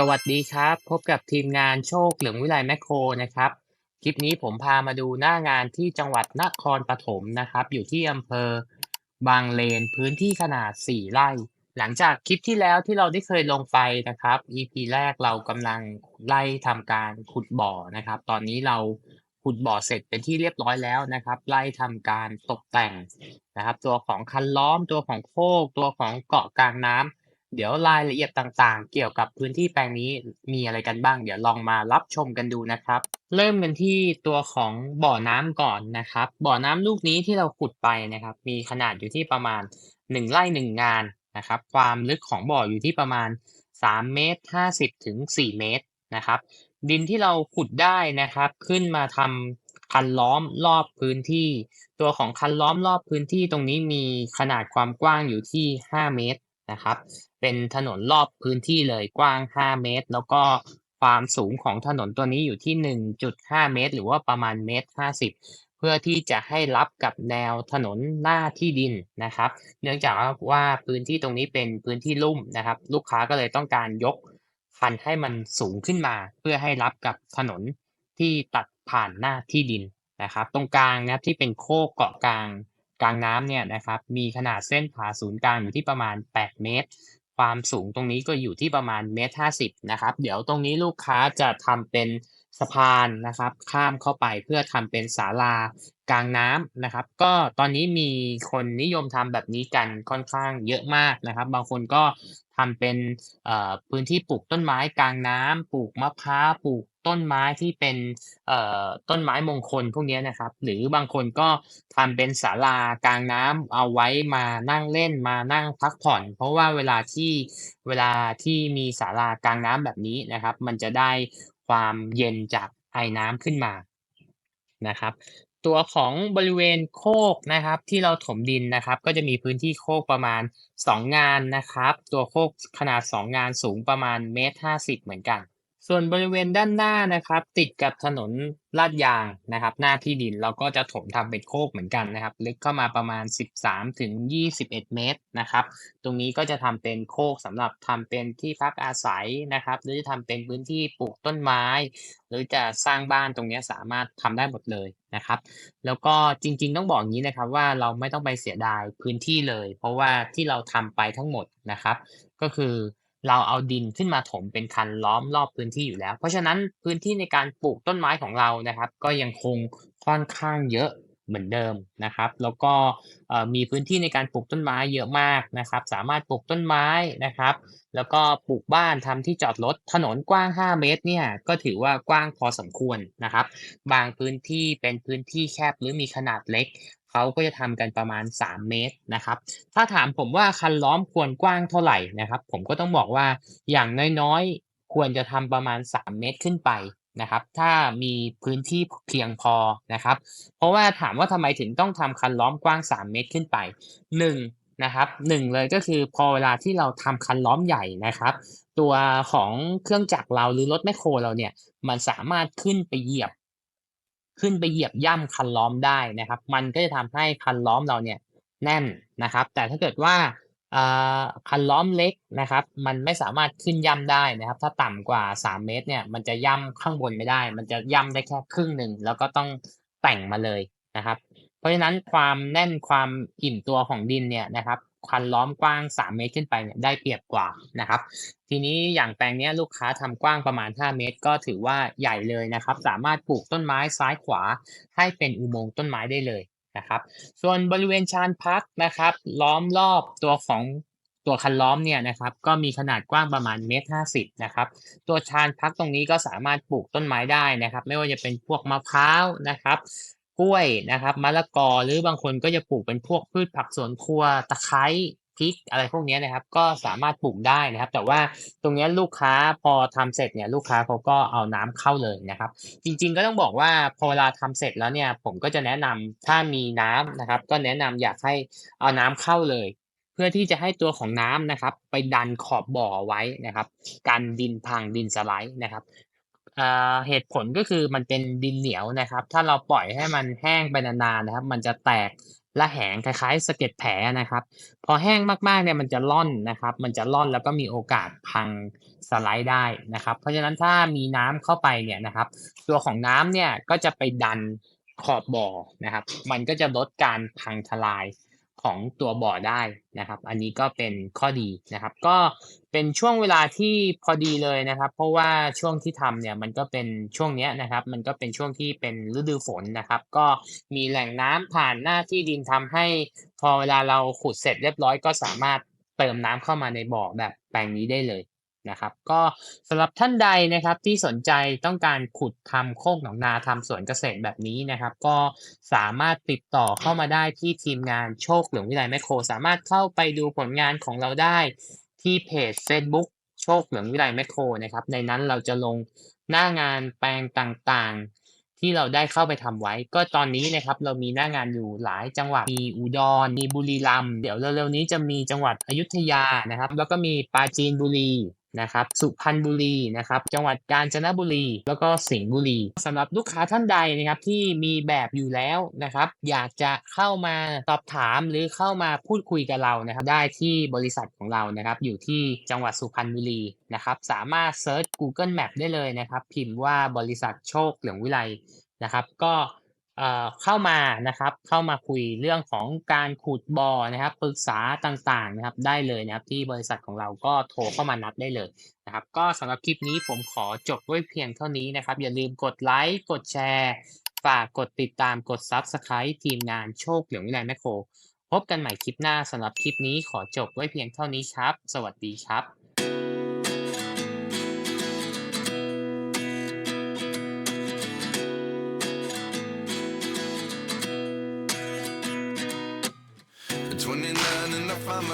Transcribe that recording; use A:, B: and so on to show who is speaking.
A: สวัสดีครับ พบกับทีมงานโชคเหลืองวิไลแมคโครนะครับ คลิปนี้ผมพามาดูหน้างานที่จังหวัดนครปฐมนะครับ อยู่ที่อำเภอบางเลนพื้นที่ขนาด 4 ไร่ หลังจากคลิปที่แล้วที่เราได้เคยลงไปนะครับ EP แรกเรากำลังไล่ทำการขุดบ่อนะครับ ตอนนี้เราขุดบ่อเสร็จเป็นที่เรียบร้อยแล้วนะครับ ไล่ทำการตกแต่งนะครับ ตัวของคันล้อมตัวของโคกตัวของเกาะกลางน้ำ เดี๋ยวรายละเอียดต่างๆ เกี่ยวกับพื้นที่แปลงนี้มีอะไรกันบ้าง เดี๋ยวลองมารับชมกันดูนะครับ เริ่มกันที่ตัวของบ่อน้ำก่อนนะครับ บ่อน้ำลูกนี้ที่เราขุดไปนะครับ มีขนาดอยู่ที่ประมาณ 1ไร่1งานนะครับ ความลึกของบ่ออยู่ที่ประมาณ3เมตร50ถึง4เมตรนะครับ ดินที่เราขุดได้นะครับ ขึ้นมาทำคันล้อมรอบพื้นที่ ตัวของคันล้อมรอบพื้นที่ตรงนี้มีขนาดความกว้างอยู่ที่ 5 เมตร นะครับ เป็นถนนรอบพื้นที่เลยกว้าง 5 เมตร แล้วก็ความสูงของถนนตัวนี้อยู่ที่ 1.5 เมตร หรือว่าประมาณเมตร 50 เพื่อที่จะให้รับกับแนวถนนหน้าที่ดินนะครับ เนื่องจากว่าพื้นที่ตรงนี้เป็นพื้นที่ลุ่มนะครับ ลูกค้าก็เลยต้องการยกคันให้มันสูงขึ้นมา เพื่อให้รับกับถนนที่ตัดผ่านหน้าที่ดินนะครับ ตรงกลางนะครับที่เป็นโคกเกาะกลาง กลางน้ำเนี่ยนะครับมีขนาดเส้นผ่าศูนย์กลางอยู่ที่ประมาณ 8 เมตร ความสูงตรงนี้ก็อยู่ที่ประมาณเมตรห้าสิบนะครับ เดี๋ยวตรงนี้ลูกค้าจะทำเป็น สะพานนะครับ ข้ามเข้าไปเพื่อทำเป็นศาลากลางน้ำนะครับ ก็ตอนนี้มีคนนิยมทำแบบนี้กันค่อนข้างเยอะมากนะครับ บางคนก็ทำเป็นพื้นที่ปลูกต้นไม้กลางน้ำปลูกมะพร้าวปลูกต้นไม้ที่เป็นต้นไม้มงคลพวกนี้นะครับ หรือบางคนก็ทำเป็นศาลากลางน้ำเอาไว้มานั่งเล่นมานั่งพักผ่อน เพราะว่าเวลาที่เวลาที่มีศาลากลางน้ำแบบนี้นะครับ มันจะได้ ความเย็นจากไอน้ำขึ้นมานะครับ ตัวของบริเวณโคกนะครับที่เราถมดินนะครับ ก็จะมีพื้นที่โคกประมาณ 2 งานนะครับ ตัวโคกขนาด 2 งานสูงประมาณเมตรห้าสิบเหมือนกัน ส่วนบริเวณด้านหน้านะครับ ติดกับถนนลาดยางนะครับ หน้าที่ดินเราก็จะถมทำเป็นโคกเหมือนกันนะครับ ลึกเข้ามาประมาณ 13ถึง21 เมตรนะครับ ตรงนี้ก็จะทำเป็นโคกสำหรับทำเป็นที่พักอาศัยนะครับ หรือจะทำเป็นพื้นที่ปลูกต้นไม้ หรือจะสร้างบ้านตรงนี้สามารถทำได้หมดเลยนะครับ แล้วก็จริง ๆ ต้องบอกอย่างนี้นะครับว่าเราไม่ต้องไปเสียดายพื้นที่เลย เพราะว่าที่เราทำไปทั้งหมดนะครับ ก็คือ เราเอาดินขึ้นมาถมเป็นคันล้อมรอบพื้นที่อยู่แล้ว เพราะฉะนั้นพื้นที่ในการปลูกต้นไม้ของเรานะครับ ก็ยังคงค่อนข้างเยอะเหมือนเดิมนะครับ แล้วก็มีพื้นที่ในการปลูกต้นไม้เยอะมากนะครับ สามารถปลูกต้นไม้นะครับ แล้วก็ปลูกบ้านทำที่จอดรถถนนกว้าง 5 เมตรเนี่ยก็ถือว่ากว้างพอสมควรนะครับ บางพื้นที่เป็นพื้นที่แคบหรือมีขนาดเล็ก เขาก็จะทำกันประมาณ 3 เมตรนะครับ ถ้าถามผมว่าคันล้อมควรกว้างเท่าไหร่นะครับ ผมก็ต้องบอกว่าอย่างน้อยๆ ควรจะทำประมาณ 3 เมตรขึ้นไปนะครับ ถ้ามีพื้นที่เพียงพอนะครับ เพราะว่าถามว่าทำไมถึงต้องทำคันล้อมกว้าง 3 เมตรขึ้นไป 1. นะครับหนึ่งเลยก็คือพอเวลาที่เราทำคันล้อมใหญ่นะครับ ตัวของเครื่องจักรเราหรือรถแมคโครเราเนี่ยมันสามารถขึ้นไปเหยียบ ขึ้นไปเหยียบย่ำคันล้อมได้นะครับ มันก็จะทำให้คันล้อมเราเนี่ยแน่นนะครับ แต่ถ้าเกิดว่าคันล้อมเล็กนะครับ มันไม่สามารถขึ้นย่ำได้นะครับ ถ้าต่ำกว่า 3 เมตรเนี่ยมันจะย่ำข้างบนไม่ได้ มันจะย่ำได้แค่ครึ่งหนึ่งแล้วก็ต้องแต่งมาเลยนะครับ เพราะฉะนั้นความแน่นความอิ่มตัวของดินเนี่ยนะครับ คันล้อมกว้าง 3 เมตรขึ้นไปเนี่ยได้เปรียบกว่านะครับ ทีนี้อย่างแปลงนี้ลูกค้าทำกว้างประมาณ 5 เมตร ก็ถือว่าใหญ่เลยนะครับ สามารถปลูกต้นไม้ซ้ายขวาให้เป็นอุโมงค์ต้นไม้ได้เลยนะครับ ส่วนบริเวณชานพักนะครับ ล้อมรอบตัวของตัวคันล้อมเนี่ยนะครับ ก็มีขนาดกว้างประมาณเมตรห้าสิบนะครับ ตัวชานพักตรงนี้ก็สามารถปลูกต้นไม้ได้นะครับ ไม่ว่าจะเป็นพวกมะพร้าวนะครับ กล้วยนะครับมะละกอหรือบางคนก็จะปลูกเป็นพวกพืชผักสวนครัวตะไคร้พริกอะไรพวกนี้นะครับ ก็สามารถปลูกได้นะครับ แต่ว่าตรงนี้ลูกค้าพอทำเสร็จเนี่ยลูกค้าเขาก็เอาน้ำเข้าเลยนะครับ จริงๆก็ต้องบอกว่าพอเวลาทำเสร็จแล้วเนี่ย ผมก็จะแนะนำถ้ามีน้ำนะครับ ก็แนะนำอยากให้เอาน้ำเข้าเลย เพื่อที่จะให้ตัวของน้ำนะครับ ไปดันขอบบ่อไว้นะครับ กันดินพังดินสไลด์นะครับ เหตุผลก็คือมันเป็นดินเหนียวนะครับ ถ้าเราปล่อยให้มันแห้งไปนานๆนะครับ มันจะแตกระแหงคล้ายๆสะเก็ดแผลนะครับ พอแห้งมากๆเนี่ยมันจะร่อนนะครับ มันจะร่อนแล้วก็มีโอกาสพังสไลด์ได้นะครับ เพราะฉะนั้นถ้ามีน้ำเข้าไปเนี่ยนะครับ ตัวของน้ำเนี่ยก็จะไปดันขอบบ่อนะครับ มันก็จะลดการพังทลาย ของตัวบ่อได้นะครับ อันนี้ก็เป็นข้อดีนะครับ ก็เป็นช่วงเวลาที่พอดีเลยนะครับ เพราะว่าช่วงที่ทำเนี่ยมันก็เป็นช่วงเนี้ยนะครับ มันก็เป็นช่วงที่เป็นฤดูฝนนะครับ ก็มีแหล่งน้ำผ่านหน้าที่ดินทำให้ พอเวลาเราขุดเสร็จเรียบร้อยก็สามารถเติมน้ำเข้ามาในบ่อแบบแปลงนี้ได้เลย นะครับ ก็สำหรับท่านใดนะครับที่สนใจต้องการขุดทำโคกหนองนาทำสวนเกษตรแบบนี้นะครับ ก็สามารถติดต่อเข้ามาได้ที่ทีมงานโชคหลืองวิไลแมคโคร สามารถเข้าไปดูผลงานของเราได้ที่เพจ Facebook โชคเหลืองวิไลแมคโครนะครับ ในนั้นเราจะลงหน้างานแปลงต่างๆ ที่เราได้เข้าไปทำไว้ ก็ตอนนี้นะครับเรามีหน้างานอยู่หลายจังหวัด มีอุดร มีบุรีรัมย์ เดี๋ยวเร็วๆนี้จะมีจังหวัดอยุธยานะครับ แล้วก็มีปราจีนบุรี นะครับสุพรรณบุรีนะครับจังหวัดกาญจนบุรี แล้วก็สิงห์บุรีสำหรับลูกค้าท่านใดนะครับที่มีแบบอยู่แล้วนะครับอยากจะเข้ามาสอบถามหรือเข้ามาพูดคุยกับเรานะครับได้ที่บริษัทของเรานะครับอยู่ที่จังหวัดสุพรรณบุรีนะครับสามารถเซิร์ช Google Map ได้เลยนะครับพิมพ์ว่าบริษัทโชคเหลืองวิไลนะครับก็ เข้ามานะครับ เข้ามาคุยเรื่องของการขุดบ่อนะครับ ปรึกษาต่างๆนะครับ ได้เลยนะครับ ที่บริษัทของเราก็โทรเข้ามานัดได้เลยนะครับ ก็สำหรับคลิปนี้ผมขอจบด้วยเพียงเท่านี้นะครับ อย่าลืมกดไลค์กดแชร์ฝากกดติดตามกด Subscribe ทีมงานโชคเหลืองวิไลแมคโคร พบกันใหม่คลิปหน้าสำหรับคลิปนี้ขอจบไว้เพียงเท่านี้ครับ สวัสดีครับ